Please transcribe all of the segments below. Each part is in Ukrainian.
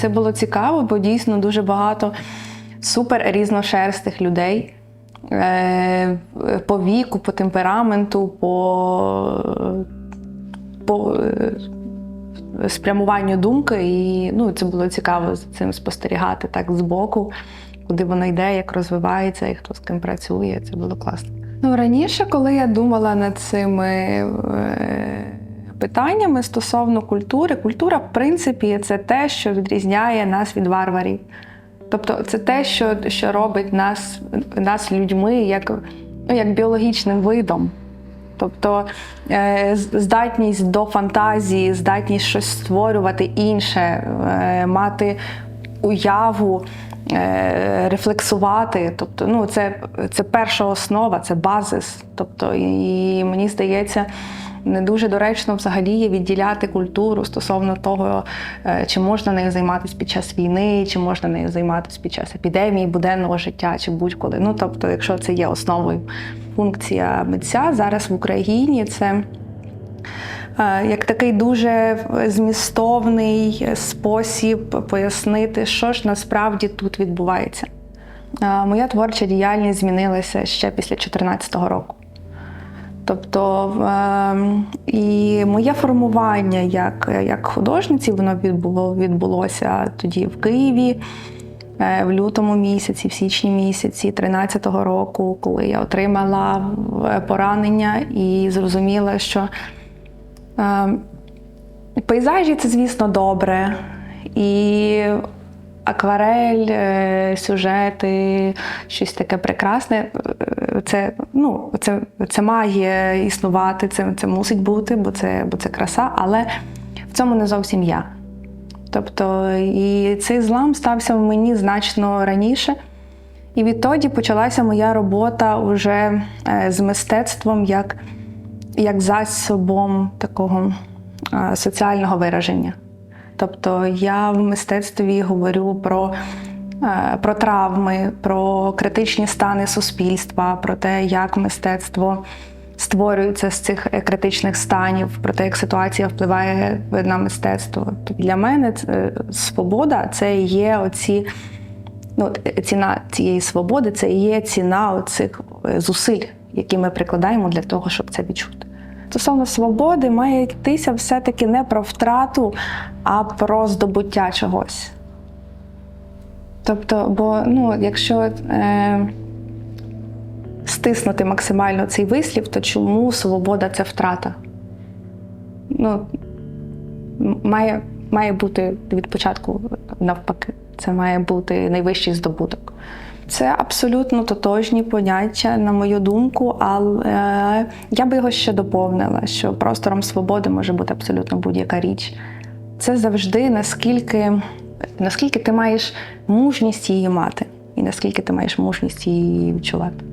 Це було цікаво, бо дійсно дуже багато супер різношерстих людей. Е, По віку, по темпераменту, по, по е, спрямуванню думки. І ну, це було цікаво за цим спостерігати так збоку, куди вона йде, як розвивається і хто з ким працює. Це було класно. Ну, раніше, коли я думала над цими е, питаннями стосовно культури, культура, в принципі, це те, що відрізняє нас від варварів. Тобто це те, що, що робить нас, нас людьми як, ну, як біологічним видом. Тобто е, здатність до фантазії, здатність щось створювати інше, е, мати уяву, е, рефлексувати. Тобто, ну, це, це перша основа, це базис. Тобто, і мені здається, не дуже доречно взагалі є відділяти культуру стосовно того, е, чи можна нею займатися під час війни, чи можна нею займатися під час епідемії, буденного життя, чи будь-коли. Ну тобто, якщо це є основою функція митця зараз в Україні, це е, як такий дуже змістовний спосіб пояснити, що ж насправді тут відбувається. Е, Моя творча діяльність змінилася ще після 2014 року. Тобто ем, і моє формування як, як художниці, воно відбуло, відбулося тоді в Києві е, в лютому місяці, в січні місяці 13-го року, коли я отримала е, поранення і зрозуміла, що ем, пейзажі це, звісно, добре. І акварель, е, сюжети, щось таке прекрасне. е, Це, ну, це, це має існувати, це, це мусить бути, бо це, бо це краса, але в цьому не зовсім я. Тобто, і цей злам стався в мені значно раніше. І відтоді почалася моя робота вже е, з мистецтвом як, як засобом такого соціального вираження. Тобто я в мистецтві говорю про, е, про травми, про критичні стани суспільства, про те, як мистецтво створюється з цих е, критичних станів, про те, як ситуація впливає на мистецтво. Тобто для мене це, свобода це є оці. Ну, е, ціна цієї свободи це є ціна оцих е, зусиль, які ми прикладаємо для того, щоб це відчути. Стосовно свободи має йтися все-таки не про втрату, а про здобуття чогось. Тобто, бо ну, якщо е, стиснути максимально цей вислів, то чому свобода це втрата? Ну, має, має бути від початку навпаки. Це має бути найвищий здобуток. Це абсолютно тотожні поняття, на мою думку, але я би його ще доповнила, що простором свободи може бути абсолютно будь-яка річ. Це завжди наскільки, наскільки ти маєш мужність її мати, і наскільки ти маєш мужність її відчувати.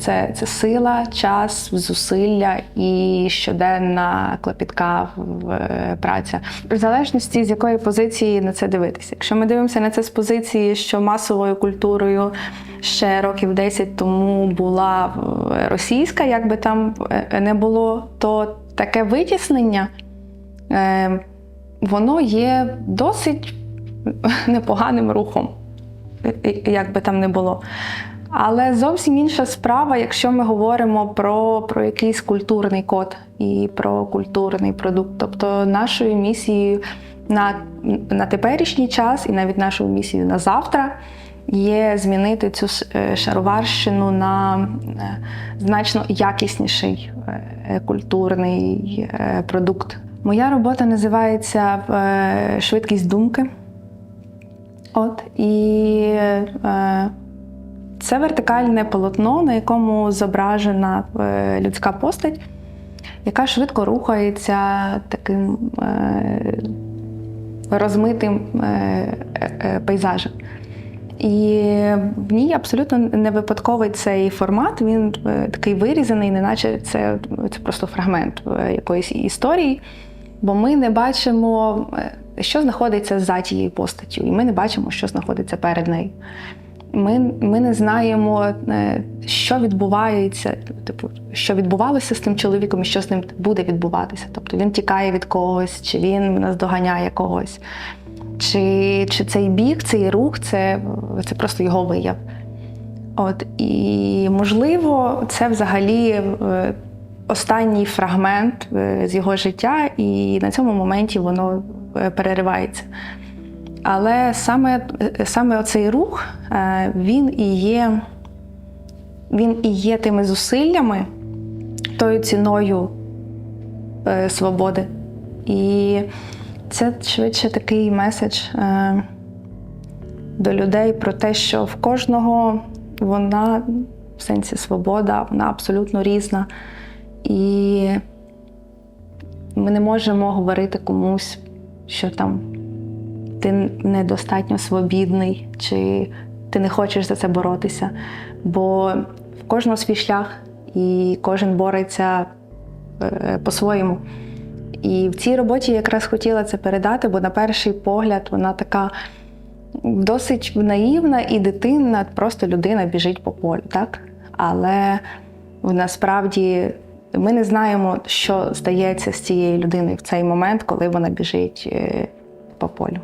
Це, це сила, час, зусилля і щоденна клопітка е, праця. В залежності з якої позиції на це дивитися. Якщо ми дивимося на це з позиції, що масовою культурою ще років 10 тому була е, російська, як би там не було, то таке витіснення воно є досить непоганим рухом, як би там не було. Але зовсім інша справа, якщо ми говоримо про, про якийсь культурний код і про культурний продукт. Тобто нашою місією на, на теперішній час і навіть нашою місією на завтра є змінити цю е, шароварщину на е, значно якісніший е, культурний продукт. Моя робота називається Швидкість думки. От і це вертикальне полотно, на якому зображена е, людська постать, яка швидко рухається таким е, розмитим е, пейзажем. І в ній абсолютно не випадковий цей формат. Він такий вирізаний, неначе це, це просто фрагмент якоїсь історії. Бо ми не бачимо, що знаходиться за тією постаттю, і ми не бачимо, що знаходиться перед нею. Ми, ми не знаємо, е, що відбувається, типу, що відбувалося з тим чоловіком і що з ним буде відбуватися. Тобто він тікає від когось, чи він наздоганяє когось. чи, чи цей біг, цей рух це, це просто його вияв. От, і можливо, це взагалі е, останній фрагмент е, з його життя, і на цьому моменті воно переривається. Але саме, е, саме оцей рух, е, він і є, він і є тими зусиллями, тою ціною е, свободи. І це швидше такий меседж до людей про те, що в кожного вона в сенсі свобода, вона абсолютно різна. І ми не можемо говорити комусь, що там ти недостатньо свобідний, чи ти не хочеш за це боротися. Бо в кожного свій шлях, і кожен бореться е, по-своєму. І в цій роботі я якраз хотіла це передати, бо на перший погляд вона така досить наївна і дитинна, просто людина біжить по полю, так? Але насправді ми не знаємо, що стається з цією людиною в цей момент, коли вона біжить е, по полю.